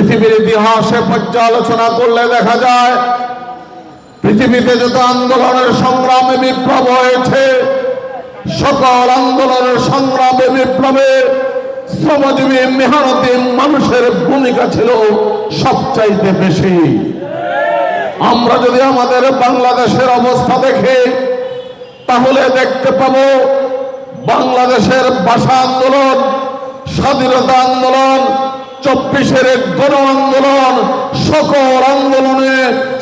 পৃথিবীর ইতিহাসে পর্যালোচনা করলে দেখা যায়, পৃথিবীতে যত আন্দোলনের সংগ্রামে বিপ্লব হয়েছে, সকল আন্দোলনের সংগ্রামে বিপ্লবে শ্রমজীবী মেহনতি মানুষের ভূমিকা ছিল সবচাইতে বেশি। আমরা যদি আমাদের বাংলাদেশের অবস্থা দেখি, তাহলে দেখতে পাবো বাংলাদেশের ভাষা আন্দোলন, স্বাধীনতা আন্দোলন চব্বিশের এক গণ আন্দোলন, সকল আন্দোলনে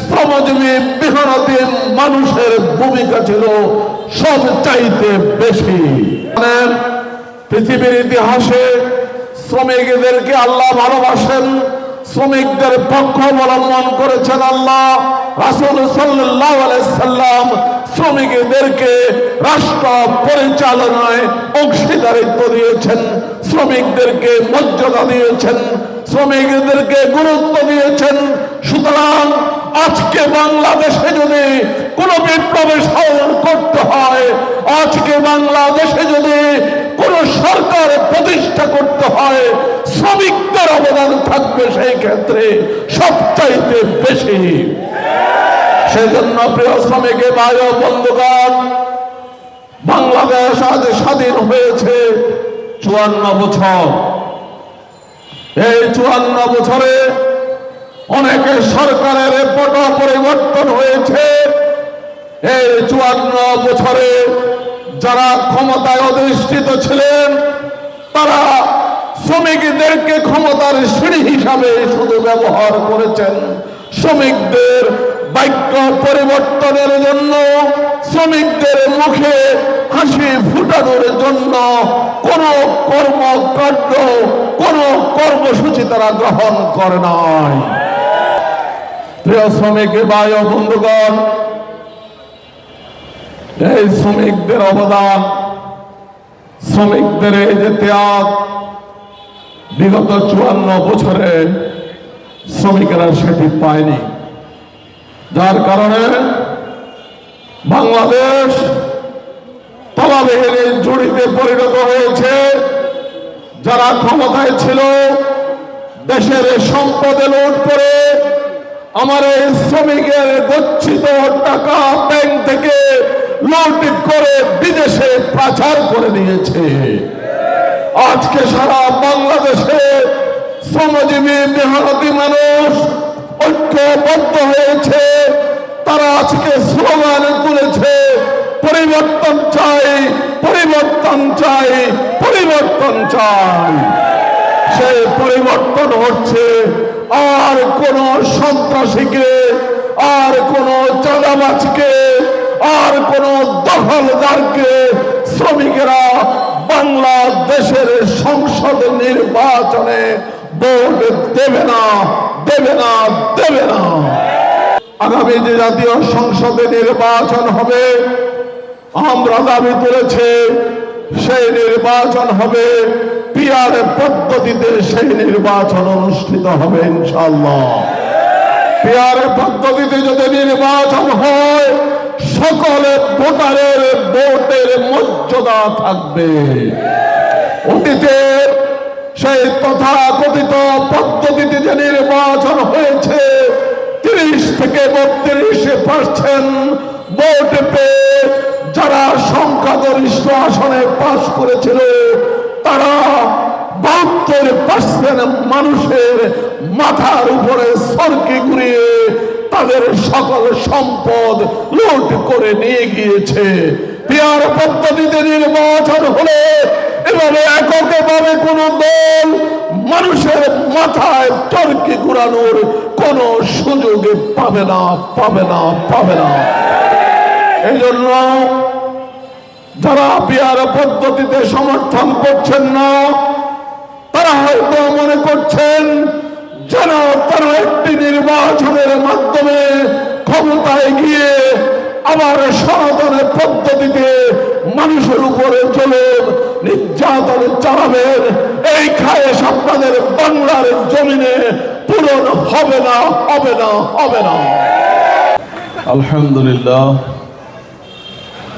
শ্রমজীবী মেহনতি মানুষের ভূমিকা ছিল সব চাইতে বেশি। মানে পৃথিবীর ইতিহাসে শ্রমিকদেরকে আল্লাহ ভালোবাসেন শ্রমিকদের পক্ষ অবলম্বন করেছেন আল্লাহ। রাসুল সাল্লাহ সাল্লাম শ্রমিকদেরকে রাষ্ট্র পরিচালনায় অংশীদারিত্ব দিয়েছেন, শ্রমিকদেরকে মর্যাদা দিয়েছেন, শ্রমিকদেরকে গুরুত্ব দিয়েছেন। সুতরাং আজকে বাংলাদেশে যদি কোন বিপ্লবের সাধন করতে হয়, আজকে বাংলাদেশে যদি কোন সরকার প্রতিষ্ঠা করতে হয়, শ্রমিকদের অবদান থাকবে সেই ক্ষেত্রে সবচাইতে বেশি। সেজন্য প্রিয় শ্রমিক বায়ু বন্ধুগণ, বাংলাদেশ আজ স্বাধীন হয়েছে চুয়ান্ন বছর। এই চুয়ান্ন বছরে অনেকে সরকারের পরিবর্তন হয়েছে। এই চুয়ান্ন বছরে যারা ক্ষমতায় অধিষ্ঠিত ছিলেন, তারা শ্রমিকদেরকে ক্ষমতার সিঁড়ি হিসাবে শুধু ব্যবহার করেছেন। শ্রমিকদের বাক্য পরিবর্তনের জন্য, শ্রমিকদের মুখে হাসি ফুটানোর জন্য কোন কর্মকাণ্ড, কোন কর্মসূচি তারা গ্রহণ করে নাই। প্রিয় শ্রমিক বায়ু বন্ধুগণ এই শ্রমিকদের অবদান, শ্রমিকদের এই যে ত্যাগ, বিগত চুয়ান্ন বছরে শ্রমিকেরা সেটি পায়নি। যার কারণে বাংলাদেশ তলাবিহীনের জড়িতে পরিণত হয়েছে। যারা ক্ষমতায় ছিল, দেশের সম্পদে লুট করে আমার এই শ্রমিকের গচ্ছিত টাকা ব্যাংক থেকে লুট করে বিদেশে পাচার করে দিয়েছে। আজকে সারা বাংলাদেশে শ্রমজীবী, মেহনতি মানুষ ঐক্যবদ্ধ হয়েছে। তারা আজকে স্লোগান তুলেছে, পরিবর্তন চাই পরিবর্তন চাই পরিবর্তন চাই। সেই পরিবর্তন হচ্ছে আর কোন সন্ত্রাসীকে, আর কোন চাঁদাবাজকে আর কোন দখলদারকে শ্রমিকেরা বাংলাদেশের সংসদ নির্বাচনে ভোট দেবে না দেবে না দেবে না। আগামী যে জাতীয় সংসদে নির্বাচন হবে, আমরা দাবি তুলেছে, সেই নির্বাচন হবে, পিয়ার পদ্ধতিতে সেই নির্বাচন অনুষ্ঠিত হবে ইনশাল্লাহ পিয়ার পদ্ধতিতে যদি নির্বাচন হয় সকলে ভোটারের ভোটের মর্যাদা থাকবে। অতীতের সেই তথাকথিত পদ্ধতিতে যে নির্বাচন হয়েছে, তিরিশ থেকে বত্রিশ পার্সেন্ট ভোট পেয়ে যারা সংখ্যাগরিষ্ঠ আসনে পাশ করেছিল, তারা বাহাত্তর পার্সেন্ট মানুষের মাথার উপরে সরকে ঘুরিয়ে তাদের সকল সম্পদ লুট করে নিয়ে গিয়েছে। পিয়ার পদ্ধতিতে নির্বাচন হলে এভাবে এককভাবে কোন দল মানুষের মাথায় টর্কি ঘুরানোর কোন সুযোগ পাবে না পাবে না পাবে না। এই জন্য যারা পিয়ার পদ্ধতিতে সমর্থন করছেন না, তারা হয়তো মনে করছেন যেন তারা একটি নির্বাচনের মাধ্যমে ক্ষমতায় গিয়ে আবার সনাতনের পদ্ধতিতে মানুষের উপরে চলে নির্যাতন চালাবেন। এই খায়েশ আপনাদের বাংলার জমিনে পূরণ হবে না হবে না হবে না। আলহামদুলিল্লাহ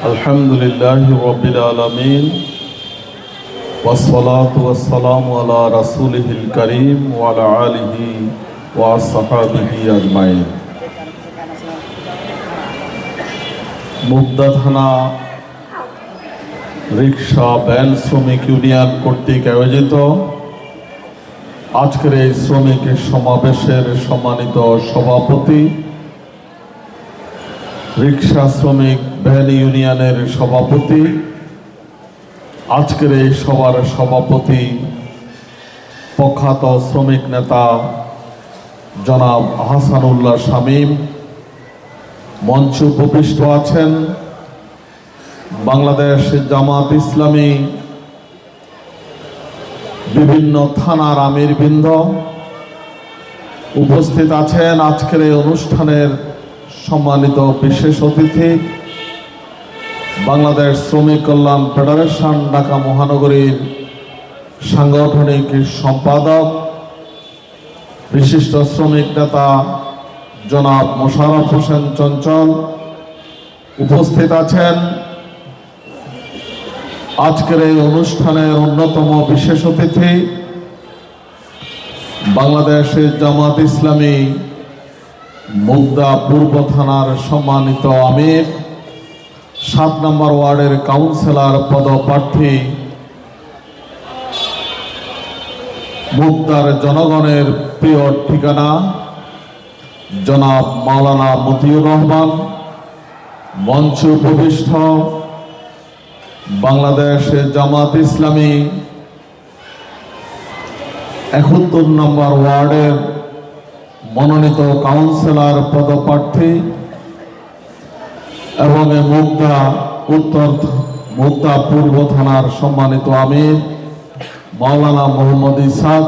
আলহামদুলিল্লাহ রবিল আলমিন। والصلاة والسلام على رسوله الكريم وعلى آله وصحابه أجمعين মুগদা থানা রিক্সা ভ্যান শ্রমিক ইউনিয়ন কর্তৃক আয়োজিত আজকের এই শ্রমিক সমাবেশের সম্মানিত সভাপতি রিক্সা শ্রমিক ভ্যান ইউনিয়নের সভাপতি আজকের এই সভার সভাপতি প্রখ্যাত শ্রমিক নেতা জনাব হাসানুল্লাহ শামীম, মঞ্চ উপবিষ্ট আছেন বাংলাদেশ জামাত ইসলামী, বিভিন্ন থানার আমিরবৃন্দ উপস্থিত আছেন। আজকের এই অনুষ্ঠানের সম্মানিত বিশেষ অতিথি বাংলাদেশ শ্রমিক কল্যাণ ফেডারেশন, ঢাকা মহানগরীর সাংগঠনিক সম্পাদক, বিশিষ্ট শ্রমিক নেতা জনাব মোশারফ হোসেন চঞ্চল উপস্থিত আছেন। আজকের এই অনুষ্ঠানের অন্যতম বিশেষ অতিথি বাংলাদেশের জামাত ইসলামী মুগদা পূর্ব থানার সম্মানিত আমির। সাত নম্বর ওয়ার্ডের কাউন্সিলর পদপ্রার্থী মুগদার জনগণের প্রিয় ঠিকানা জনাব মাওলানা মতিউর রহমান, মঞ্চ উপবিষ্ট, বাংলাদেশ জামাত ইসলামী। একাত্তর নম্বর ওয়ার্ডের মনোনীত কাউন্সিলর পদপ্রার্থী এবং মুগদা উত্তর মুগদা পূর্ব থানার সম্মানিত আমির মাওলানা মোহাম্মদ ইসাক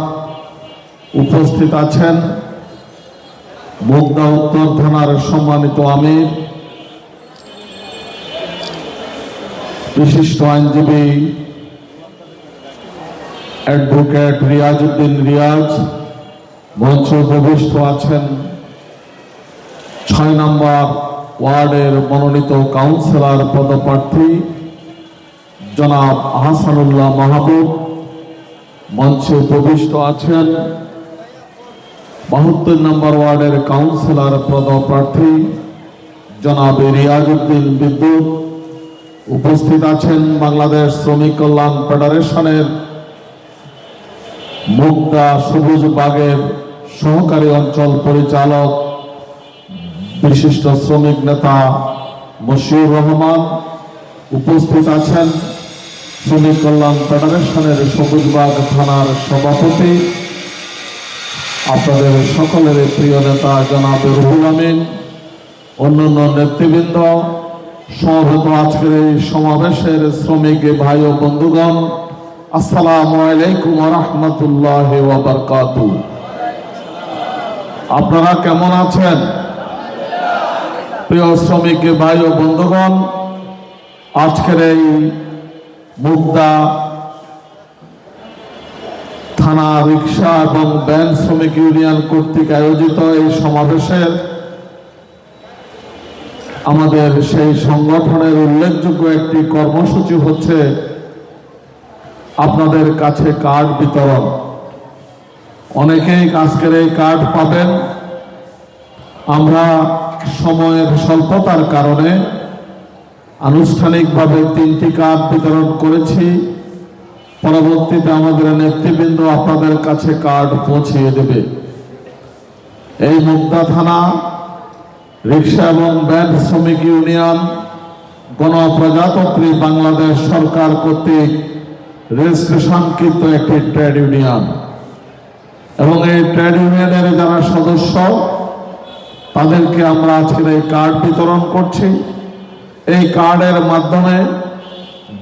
উপস্থিত আছেন। মুগদা উত্তর থানার সম্মানিত আমির, বিশিষ্ট আইনজীবী অ্যাডভোকেট রিয়াজউদ্দিন রিয়াজ, মঞ্চ উপবিষ্ট আছেন। ছয় নম্বর ওয়ার্ডের মনোনীত কাউন্সিলর পদপ্রার্থী জনাব আহসানুল্লাহ মাহবুব মঞ্চে উপবিষ্ট আছেন। বাহাত্তর নম্বর ওয়ার্ডের কাউন্সিলর পদপ্রার্থী জনাব রিয়াজউদ্দিন বিদ্যুৎ উপস্থিত আছেন বাংলাদেশ শ্রমিক কল্যাণ ফেডারেশনের মুগদা সবুজ বাগের সহকারী অঞ্চল পরিচালক বিশিষ্ট শ্রমিক নেতা মশিউর রহমান উপস্থিত আছেন শ্রমিক কল্যাণ ফেডারেশনের সবুজবাগ থানার সভাপতি। আপনাদের সকলের প্রিয় নেতা জনাব রুহুল আমিন, অন্যান্য নেতৃবৃন্দ, সমবেত আজকের এই সমাবেশের শ্রমিক ভাই ও বন্ধুগণ, আসসালামু আলাইকুম রহমতুল্লাহ আপনারা কেমন আছেন? প্রিয় শ্রমিক ভাই ও বন্ধুগণ, আজকের এই মুগদা থানা রিক্সা এবং ব্যান শ্রমিক ইউনিয়ন কর্তৃক আয়োজিত এই সমাবেশের আমাদের সেই সংগঠনের উল্লেখযোগ্য একটি কর্মসূচি হচ্ছে আপনাদের কাছে কার্ড বিতরণ। অনেকেই আজকের এই কার্ড পাবেন। আমরা সময়ের স্বল্পতার কারণে আনুষ্ঠানিকভাবে তিনটি কার্ড বিতরণ করেছি। পরবর্তীতে আমাদের নেতৃবৃন্দ আপনাদের কাছে কার্ড পৌঁছিয়ে দেবে। এই মুগদা থানা, রিক্সা এবং ব্যান শ্রমিক ইউনিয়ন, গণপ্রজাতন্ত্রী বাংলাদেশ সরকার কর্তৃক রেজিস্ট্রেশনকৃত একটি ট্রেড ইউনিয়ন। এবং এই ট্রেড ইউনিয়নের যারা সদস্য তাদেরকে আমরা আজকের এই কার্ড বিতরণ করছি। এই কার্ডের মাধ্যমে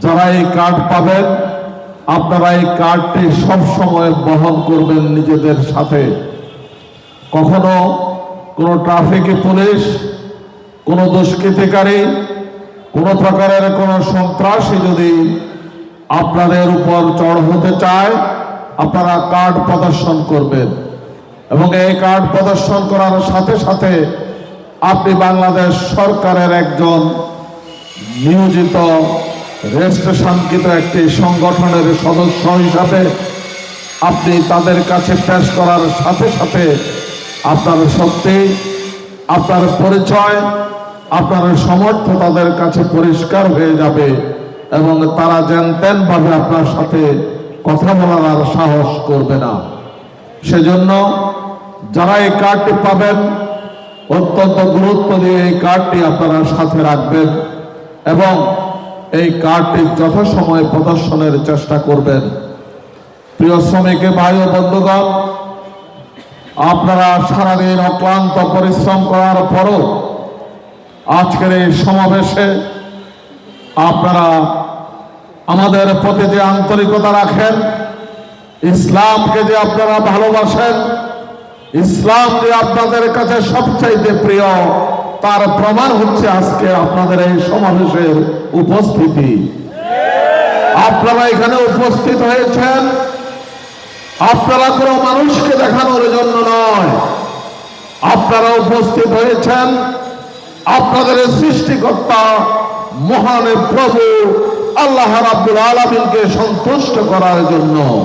যারা এই কার্ড পাবেন, আপনারা এই কার্ডটি সব সময় বহন করবেন নিজেদের সাথে। কখনো কোনো ট্রাফিক পুলিশ, কোনো দুষ্কৃতিকারী, কোনো প্রকারের কোনো সন্ত্রাসী যদি আপনাদের উপর চড় হতে চায়, আপনারা কার্ড প্রদর্শন করবেন। এবং এই কার্ড প্রদর্শন করার সাথে সাথে আপনি বাংলাদেশ সরকারের একজন নিয়োজিত রেজিস্ট্রেশনকৃত একটি সংগঠনের সদস্য হিসাবে আপনি তাদের কাছে পেশ করার সাথে সাথে আপনার শক্তি, আপনার পরিচয়, আপনার সমর্থ তাদের কাছে পরিষ্কার হয়ে যাবে এবং তারা জানতেন ভাবে আপনার সাথে কথা বলার সাহস করবে না। সেজন্য যারা এই কার্ডটি পাবেন, অত্যন্ত গুরুত্ব দিয়ে এই কার্ডটি আপনারা সাথে রাখবেন এবং এই কার্ডটি যথাসময়ে প্রদর্শনের চেষ্টা করবেন। প্রিয় শ্রমিক ভাই ও বন্ধুগণ, আপনারা সারাদিন অক্লান্ত পরিশ্রম করার পরও আজকের এই সমাবেশে আপনারা আমাদের প্রতি যে আন্তরিকতা রাখেন। ইসলামকে যে আপনারা ভালোবাসেন, ইসলাম যে আপনাদের কাছে সবচাইতে প্রিয়, তার প্রমাণ হচ্ছে আজকে আপনাদের এই সমাবেশের উপস্থিতি। আপনারা এখানে উপস্থিত হয়েছেন। আপনারা কোনো মানুষকে দেখানোর জন্য নয়। আপনারা উপস্থিত হয়েছেন। আপনাদের সৃষ্টিকর্তা মহান প্রভু আল্লাহ রাব্বুল আলমিনকে সন্তুষ্ট করার জন্য।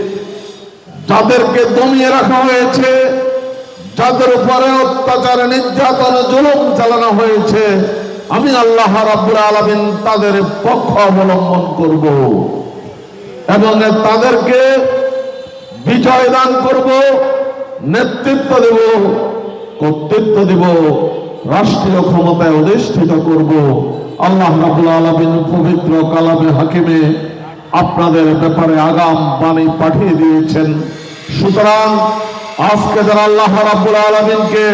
যাদেরকে দমিয়ে রাখা হয়েছে। যাদের উপরে অত্যাচার, নির্যাতন, জুলুম চালানো হয়েছে, আমি আল্লাহ রাব্বুল আলামিন তাদের পক্ষ অবলম্বন করব। এবং তাদেরকে বিজয় দান করব, নেতৃত্ব দেব, কর্তৃত্ব দেব, রাষ্ট্রীয় ক্ষমতায় অধিষ্ঠিত করব। আল্লাহ রাবুল আলমিন পবিত্র কালামে হাকিমে আপনাদের ব্যাপারে আগাম বাণী পাঠিয়ে দিয়েছেন। সুতরাং আজকে যারা আল্লাহ রাবুল আলমিনকে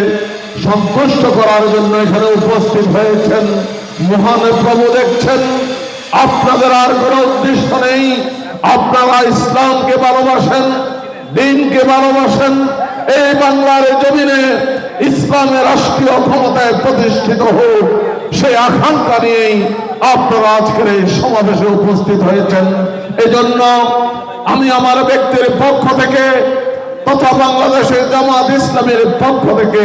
সন্তুষ্ট করার জন্য এখানে উপস্থিত হয়েছেন, মহান প্রভু দেখছেন, আপনাদের আর কোনো উদ্দেশ্য নেই। আপনারা ইসলামকে ভালোবাসেন, দিনকে ভালোবাসেন, এই বাংলার জমিনে ইসলামের রাষ্ট্রীয় ক্ষমতায় প্রতিষ্ঠিত হোক, সেই আকাঙ্ক্ষা নিয়েই আপনারা আজকের এই সমাবেশে উপস্থিত হয়েছেন। এই জন্য আমি আমার ব্যক্তির পক্ষ থেকে তথা বাংলাদেশের জামাত ইসলামের পক্ষ থেকে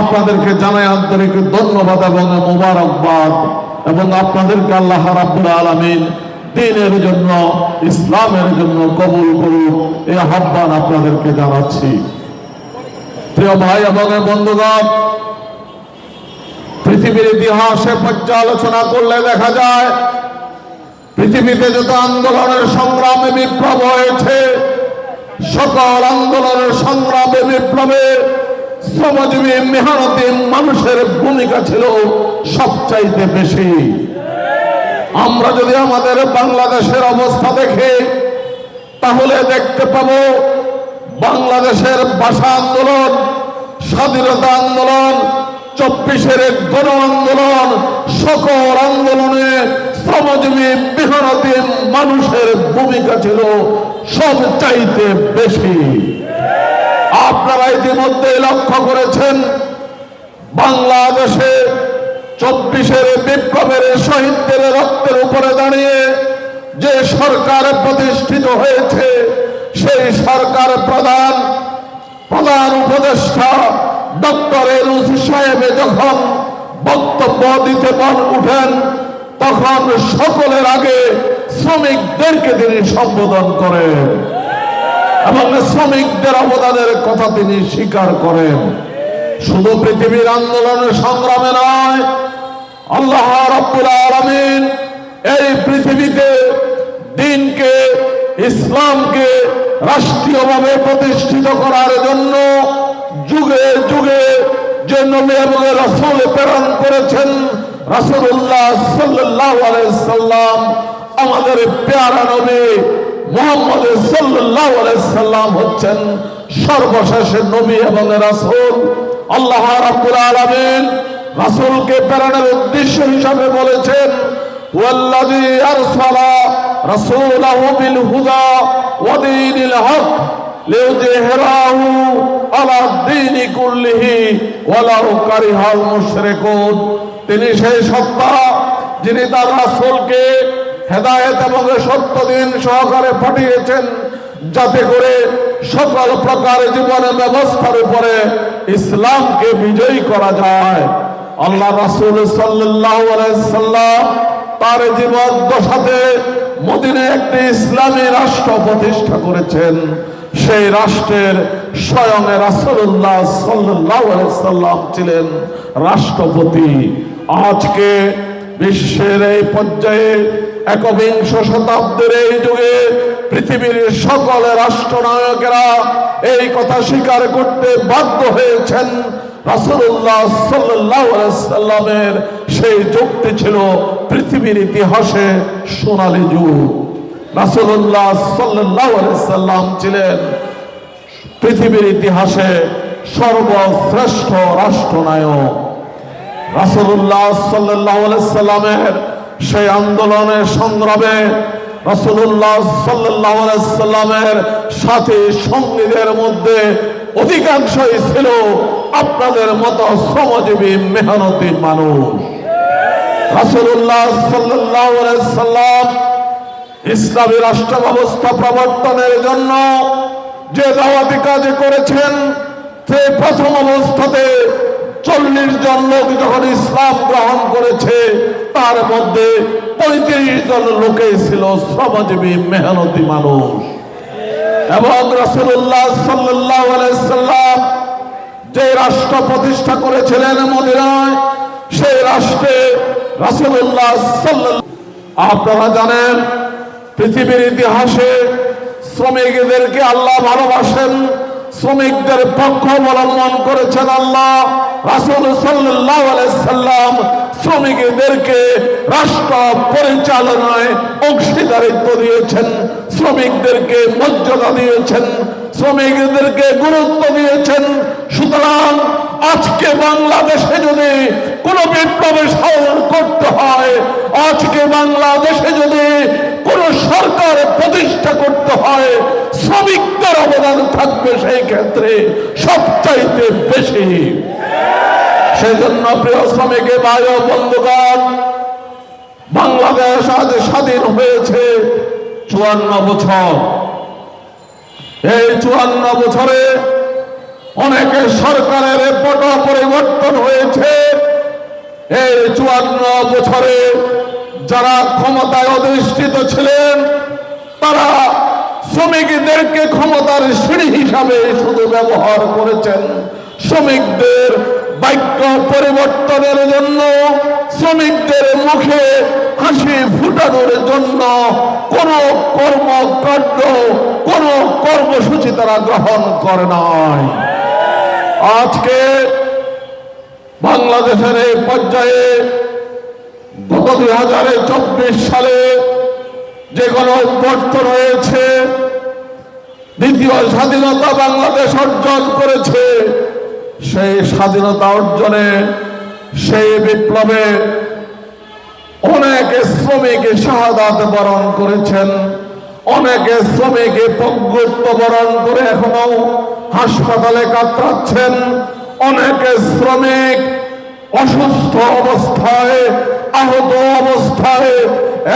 আপনাদেরকে জানাই আন্তরিক ধন্যবাদ এবং মোবারকবাদ এবং আপনাদেরকে আল্লাহ রাব্বুল আলামিন দিনের জন্য, ইসলামের জন্য কবুল করুন এই আহ্বান আপনাদেরকে জানাচ্ছি। প্রিয় ভাই এবং বন্ধুগণ পৃথিবীর ইতিহাসে পর্যালোচনা করলে দেখা যায়, পৃথিবীতে যত আন্দোলনের সংগ্রামে বিপ্লব হয়েছে, সকল আন্দোলনের সংগ্রামে বিপ্লবে শ্রমজীবী মেহনতি মানুষের ভূমিকা ছিল সবচাইতে বেশি। আমরা যদি আমাদের বাংলাদেশের অবস্থা দেখি, তাহলে দেখতে পাব বাংলাদেশের ভাষা আন্দোলন, স্বাধীনতা আন্দোলন চব্বিশের গণ আন্দোলন, সকল আন্দোলনে শ্রমজীবী, মেহনতি মানুষের ভূমিকা ছিল সব চাইতে বেশি। আপনারা ইতিমধ্যে লক্ষ্য করেছেন, বাংলাদেশে চব্বিশের বিপ্লবের শহীদদের রক্তের উপরে দাঁড়িয়ে যে সরকার প্রতিষ্ঠিত হয়েছে, সেই সরকার প্রধান প্রধান উপদেষ্টা সাহেব যখন বক্তব্য দিতে উঠেন, তখন সকলের আগে শ্রমিকদেরকে তিনি সম্বোধন করেন এবং শ্রমিকদের অবদানের কথা তিনি স্বীকার করেন। শুধু পৃথিবীর আন্দোলনের সংগ্রামে নয়, আল্লাহ রাব্বুল আলামিন এই পৃথিবীতে দিনকে, ইসলামকে রাষ্ট্রীয়ভাবে প্রতিষ্ঠিত করার জন্য যুগে যুগে যে নবী এবং রাসূল প্রেরণ করেছেন রাসূলুল্লাহ সাল্লাল্লাহু আলাইহি সাল্লাম, আমাদের প্যারা নবী মুহাম্মদ সাল্লাল্লাহু আলাইহি সাল্লাম হচ্ছেন সর্বশেষ নবী এবং রাসূল। আল্লাহ রাব্বুল আলামিন রাসূলকে প্রেরণের উদ্দেশ্য হিসাবে বলেছেন, ওয়াল্লাযী আরসালা রাসূলাহু বিল হুদা ওয়া দীনিল হক। লিউযহিরাহু আলা তিনি সেই সত্তা যিনি তার রাসূলকে হেদায়েত এবং সত্য দিন সহকারে পাঠিয়েছেন, যাতে করে সকল প্রকার জীবনের ব্যবস্থার উপরে ইসলামকে বিজয়ী করা যায়। আল্লাহ রাসুল সাল্লাম তার জীবন দশাতে মদিনে একটি ইসলামী রাষ্ট্র প্রতিষ্ঠা করেছেন। সেই রাষ্ট্রের স্বয়ং সাল্লাল্লাহু সাল্লাম ছিলেন রাষ্ট্রপতি। আজকে বিশ্বের এই পর্যায়ে একবিংশ শতাব্দীর এই যুগে পৃথিবীর সকল রাষ্ট্রনায়কেরা এই কথা স্বীকার করতে বাধ্য হয়েছেন। সাল্লাল্লাহু সাল্লামের সেই যুক্তি ছিল পৃথিবীর ইতিহাসে সোনালী যুগ। আলাইহি সাল্লাম ছিলেন পৃথিবীর ইতিহাসে সর্বশ্রেষ্ঠ রাষ্ট্রনায়ক। সাল্লাল্লাহু সাল্লামের সেই আন্দোলনের সংগ্রামে রাসুল্লাহ সাল্লামের সাথে সঙ্গীদের মধ্যে অধিকাংশই ছিল আপনাদের মতো শ্রমজীবী, মেহনতি মানুষ। সাল্লাল্লাহু সাল্লাম ইসলামী রাষ্ট্র ব্যবস্থা প্রবর্তনের জন্য যে দাওয়াতি কাজ করেছেন, সেই প্রথম অবস্থাতে চল্লিশ জন লোক যখন ইসলাম গ্রহণ করেছে, তার মধ্যে পঁয়ত্রিশ জন লোকে ছিল শ্রমজীবী, মেহনতি মানুষ। এবং রসুল্লাহ সাল্লাহ সাল্লাম যে রাষ্ট্র প্রতিষ্ঠা করেছিলেন মদিনায়, সেই রাষ্ট্রে রাসুল্লাহ সাল্লাহ আপনারা জানেন পৃথিবীর ইতিহাসে শ্রমিকদেরকে আল্লাহ ভালোবাসেন, শ্রমিকদের পক্ষ অবলম্বন করেছেন আল্লাহ। রাসুল সাল্লাহ সাল্লাম শ্রমিকদেরকে রাষ্ট্র পরিচালনায় অংশীদারিত্ব দিয়েছেন, শ্রমিকদেরকে মর্যাদা দিয়েছেন, শ্রমিকদেরকে গুরুত্ব দিয়েছেন। সুতরাং আজকে বাংলাদেশে যদি কোনো বিপ্লবের সাধন করতে হয়, আজকে বাংলাদেশে যদি কোন সরকার প্রতিষ্ঠা করতে হয়, শ্রমিকদের অবদান থাকবে সেই ক্ষেত্রে সবচাইতে বেশি। সেজন্য প্রিয় শ্রমিকে, ভাই ও বন্ধুগণ, বাংলাদেশ আজ স্বাধীন হয়েছে চুয়ান্ন বছর। এই চুয়ান্ন বছরে অনেকে সরকারের পট পরিবর্তন হয়েছে। এই চুয়ান্ন বছরে যারা ক্ষমতায় অধিষ্ঠিত ছিলেন, তারা শ্রমিকদেরকে ক্ষমতার সিঁড়ি হিসাবে শুধু ব্যবহার করেছেন। শ্রমিকদের বাক্য পরিবর্তনের জন্য, শ্রমিকদের মুখে হাসি ফুটানোর জন্য কোন কর্মকাণ্ড কোন কর্মসূচি তারা গ্রহণ করে নাই। আজকে বাংলাদেশের এই পর্যায়ে গত দুই হাজারে চব্বিশ সালে যে কোনো অভ্যর্থন হয়েছে দ্বিতীয় স্বাধীনতা বাংলাদেশ অর্জন করেছে, সেই স্বাধীনতা অর্জনে সেই বিপ্লবে অনেকে শ্রমিক শাহাদাত বরণ করেছেন, অনেকে শ্রমিক পঙ্গুত্ব বরণ করে এখনও হাসপাতালে কাতরাচ্ছেন, অনেকে শ্রমিক অসুস্থ অবস্থায়, আহত অবস্থায়,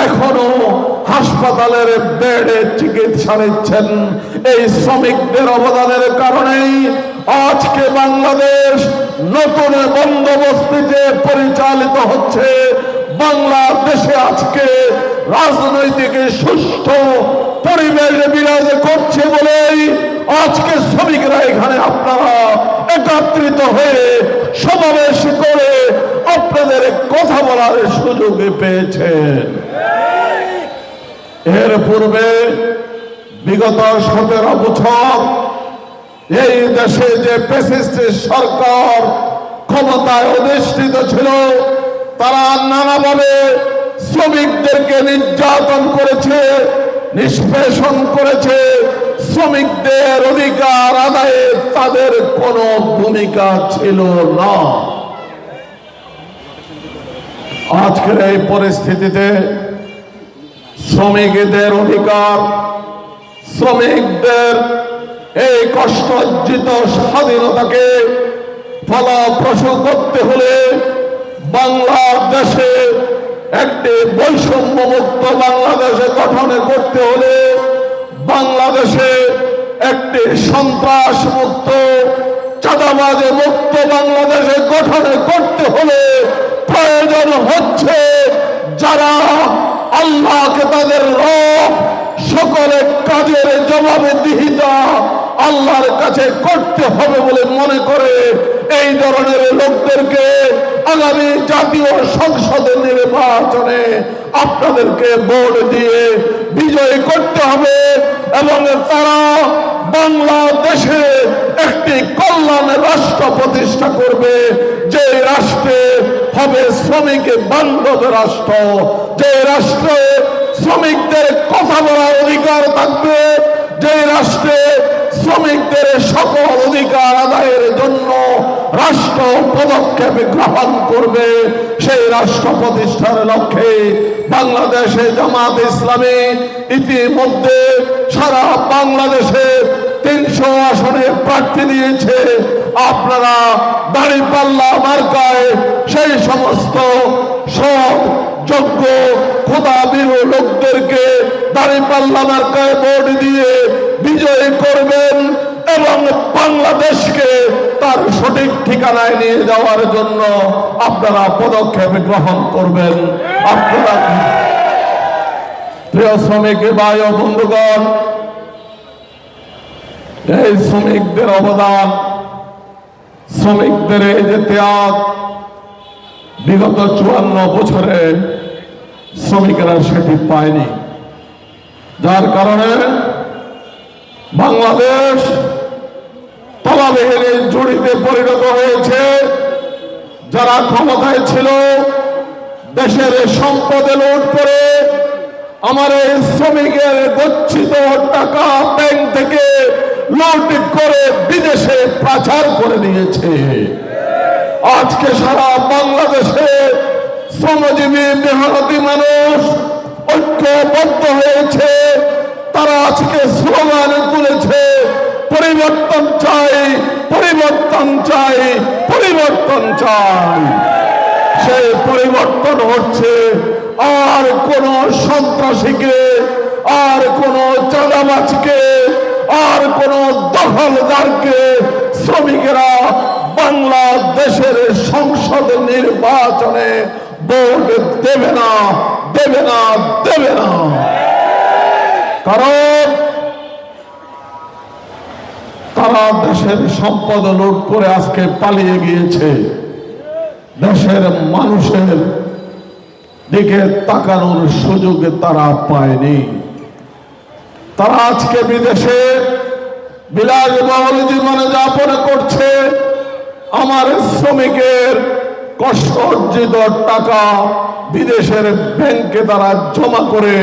এখনও হাসপাতালের বেডে চিকিৎসা নিচ্ছেন। এই শ্রমিকদের অবদানের কারণেই আজকে বাংলাদেশ নতুন বন্দোবস্তিতে পরিচালিত হচ্ছে। বাংলাদেশে আজকে রাজনৈতিক সুস্থ পরিবেশ বিরাজ করছে বলেই আজকে শ্রমিকরা এখানে আপনারা একত্রিত হয়ে সমাবেশ করে আপনাদের কথা বলার সুযোগ পেয়েছেন এর পূর্বে বিগত সতেরো বছর এই দেশে যে পেসিস্ট সরকার ক্ষমতায় অধিষ্ঠিত ছিল, তারা নানাভাবে শ্রমিকদেরকে নির্যাতন করেছে, নিষ্পেষণ করেছে। শ্রমিকদের অধিকার আদায়ে তাদের কোনো ভূমিকা ছিল না। আজকের এই পরিস্থিতিতে শ্রমিকদের অধিকার, শ্রমিকদের এই কষ্টার্জিত স্বাধীনতাকে ফলপ্রসূ করতে হলে বাংলাদেশে একটি বৈষম্য মুক্ত বাংলাদেশে গঠনে করতে হলে বাংলাদেশে একটি সন্ত্রাস মুক্ত চাঁদাবাজে মুক্ত বাংলাদেশে গঠনে করতে হলে প্রয়োজন হচ্ছে যারা আল্লাহকে তাদের রব সকলে কাজের জবাবে দিহিতা আল্লাহর কাছে করতে হবে বলে মনে করে এই ধরনের লোকদেরকে আগামী জাতীয় সংসদের নির্বাচনে আপনাদেরকে ভোট দিয়ে বিজয় করতে হবে এবং তারা বাংলাদেশে একটি কল্যাণ রাষ্ট্র প্রতিষ্ঠা করবে যে রাষ্ট্রে হবে শ্রমিক বান্ধব রাষ্ট্র। যে রাষ্ট্রে শ্রমিকদের কথা বলার অধিকার থাকবে, যে রাষ্ট্রে শ্রমিকদের সকল অধিকার আদায়ের জন্য রাষ্ট্র পদক্ষেপ গ্রহণ করবে, সেই রাষ্ট্র প্রতিষ্ঠার লক্ষ্যে বাংলাদেশে জামাত ইসলামী ইতিমধ্যে সারা বাংলাদেশে তিনশো আসনে প্রার্থী দিয়েছে। আপনারা দাড়ি পাল্লা মার্কায় সেই সমস্ত সব যোগ্য খোদা বিরু লোকদেরকে দাড়ি পাল্লা মার্কায় ভোট দিয়ে বিজয়ী করবেন এবং বাংলাদেশকে তার সঠিক ঠিকানায় নিয়ে যাওয়ার জন্য আপনারা পদক্ষেপ গ্রহণ করবেন। আপনারা প্রিয় শ্রমিক ও বন্ধুগণ এই শ্রমিকদের অবদান, শ্রমিকদের এই যে ত্যাগ, বিগত চুয়ান্ন বছরে শ্রমিকেরা সেটি পায়নি। যার কারণে বাংলাদেশ তলাবিহীনের জড়িতে পরিণত হয়েছে। যারা ক্ষমতায় ছিল, দেশের সম্পদে লুট করে আমার এই শ্রমিকের গচ্ছিত টাকা ব্যাংক থেকে লুট করে বিদেশে পাচার করে নিয়েছে। আজকে সারা বাংলাদেশে শ্রমজীবী মেহনতি মানুষ ঐক্যবদ্ধ হয়েছে। তারা আজকে স্লোগান তুলেছে, পরিবর্তন চাই পরিবর্তন চাই পরিবর্তন চাই। সেই পরিবর্তন হচ্ছে, আর কোন সন্ত্রাসীকে, আর কোন চাঁদাবাজকে দখলদারকে শ্রমিকেরা বাংলাদেশের সংসদ নির্বাচনে ভোট দেবে না দেবে না দেবে না। কারণ তারা দেশের সম্পদ লুট করে আজকে পালিয়ে গিয়েছে। দেশের মানুষের দিকে তাকানোর সুযোগ তারা পায়নি। তারা আজকে বিদেশে বিলাসবহুল জীবন যাপন করছে। আমার শ্রমিকের কষ্ট অর্জিত টাকা বিদেশের ব্যাংকে তারা জমা করে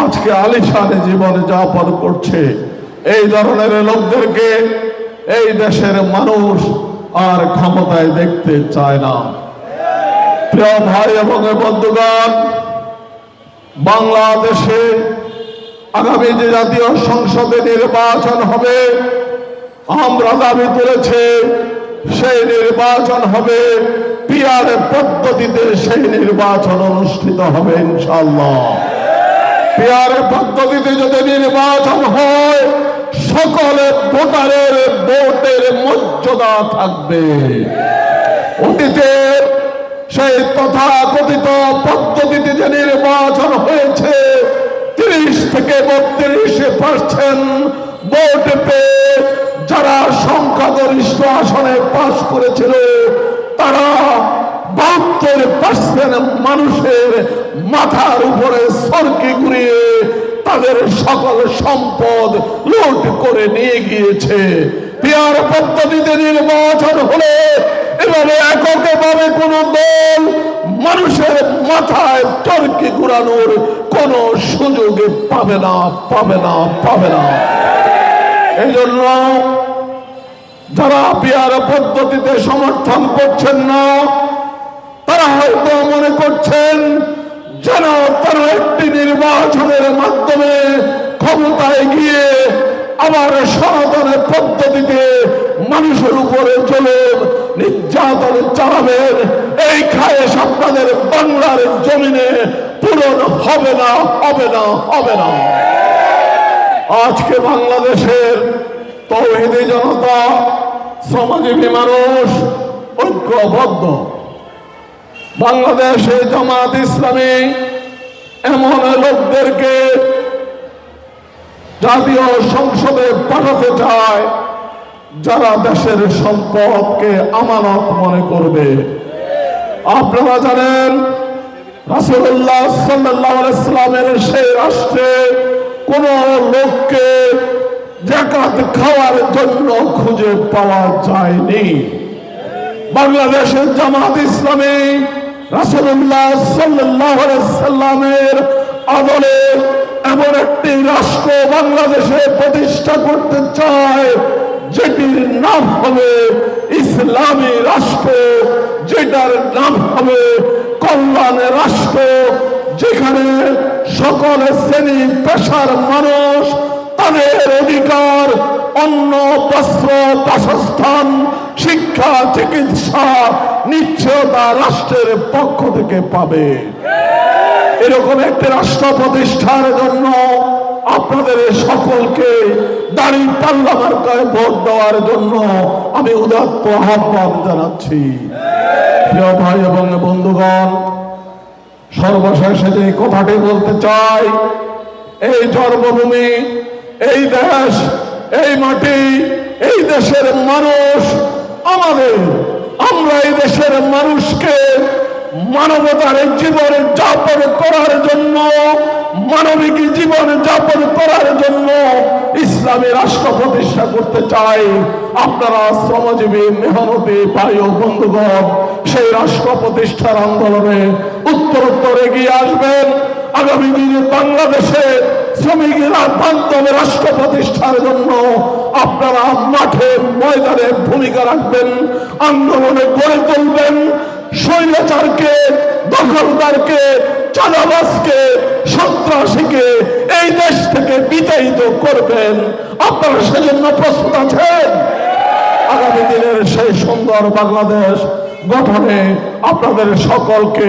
আজকে আলিশানে জীবন যাপন করছে। এই ধরনের লোকদেরকে এই দেশের মানুষ আর ক্ষমতায় দেখতে চায় না। প্রিয় ভাই এবং বন্ধুগণ, বাংলাদেশে আগামী যে জাতীয় সংসদে নির্বাচন হবে, আমরা দাবি তুলেছে, সেই নির্বাচন হবে, পিয়ার পদ্ধতিতে সেই নির্বাচন অনুষ্ঠিত হবে ইনশাল্লাহ পিয়ার পদ্ধতিতে যদি নির্বাচন হয়, সকলে ভোটারের ভোটের মর্যাদা থাকবে। অতীতের সেই তথাকথিত পদ্ধতিতে যে নির্বাচন হয়েছে তিরিশ থেকে বত্রিশ পার্সেন্ট ভোট পেয়ে যারা সংখ্যাগরিষ্ঠ আসনে পাশ করেছিল, তারা বাহাত্তর পার্সেন্ট মানুষের মাথার উপরে সরকে ঘুরিয়ে তাদের সকল সম্পদ লুট করে নিয়ে গিয়েছে। পিয়ার পদ্ধতিতে নির্বাচন হলে এভাবে এককে ভাবে কোন দল মানুষের মাথায় চরকি ঘুরানোর কোন সুযোগ পাবে না পাবে না পাবে না। এই জন্য যারা পিয়ার পদ্ধতিতে সমর্থন করছেন না, তারা হয়তো মনে করছেন যেন তারা একটি নির্বাচনের মাধ্যমে ক্ষমতায় গিয়ে আবার সনাতনের পদ্ধতিতে মানুষের উপরে জলম, নির্যাতন চালাবেন এই খায়েশ আপনাদের বাংলার জমিনে পূরণ হবে না হবে না হবে না। আজকে বাংলাদেশের তৌহিদি জনতা, শ্রমজীবী মানুষ, ঐক্যবদ্ধ। বাংলাদেশে জামাত ইসলামী এমন লোকদেরকে জাতীয় সংসদে পাঠাতে চায়, যারা দেশের সম্পদকে আমানত মনে করবে। আপনারা জানেন রাসুল্লাহ সাল্লাহ ইসলামের সেই রাষ্ট্রে কোন লোককে জাকাত খাওয়ার জন্য খুঁজে পাওয়া যায়নি। বাংলাদেশের জামাত ইসলামী রাসুল্লাহ সাল্লাহ সাল্লামের আদলে এমন একটি রাষ্ট্র বাংলাদেশে প্রতিষ্ঠা করতে চায়, যেটির নাম হবে ইসলামী রাষ্ট্র, যেটার নাম হবে কল্যাণ রাষ্ট্র, যেখানে সকল শ্রেণি পেশার মানুষ তাদের অধিকার, অন্ন, বস্ত্র, বাসস্থান, শিক্ষা, চিকিৎসা নিশ্চয়তা রাষ্ট্রের পক্ষ থেকে পাবে। এরকম একটি রাষ্ট্র প্রতিষ্ঠার জন্য আপনাদের সকলকে দাড়ি পাল্লা মার্কায় ভোট দেওয়ার জন্য আমি উদাত্ত আহ্বান জানাচ্ছি। প্রিয় ভাই এবং বন্ধুগণ, সর্বশেষে যে কথাটি বলতে চাই, এই জন্মভূমি, এই দেশ, এই মাটি, এই দেশের মানুষ, আমাদের, আমরা এই দেশের মানুষকে মানবতার জীবন যাপন করার জন্য, মানবিক জীবন যাপন করার জন্য ইসলামী রাষ্ট্র প্রতিষ্ঠা করতে চাই। আপনারা শ্রমজীবী, মেহনতি ভাই ও বন্ধুগণ, সেই রাষ্ট্র প্রতিষ্ঠার আন্দোলনে উত্তর উত্তর এগিয়ে আসবেন। আগামী দিনে বাংলাদেশে শ্রমিকেরা বান্ধব রাষ্ট্র প্রতিষ্ঠার জন্য আপনারা মাঠে ময়দানে ভূমিকা রাখবেন, আন্দোলনে গড়ে তুলবেন। স্বৈরাচারকে, দখলদারকে চাঁদাবাসকে সন্ত্রাসীকে এই দেশ থেকে বিতাড়িত করবেন। আপনারা সেজন্য প্রস্তুত আছেন? আগামী দিনের সেই সুন্দর বাংলাদেশ গঠনে আপনাদের সকলকে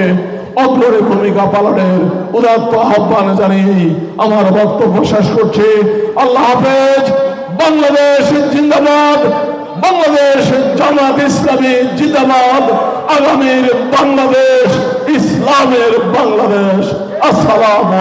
অগ্রণী ভূমিকা পালনের উদাত্ত আহ্বান জানিয়ে আমার বক্তব্য শেষ করছি। আল্লাহ হাফেজ। বাংলাদেশ জিন্দাবাদ। বাংলাদেশ জামাত ইসলামী জিন্দাবাদ। আগামীর বাংলাদেশ ইসলামের বাংলাদেশ। আসসালাম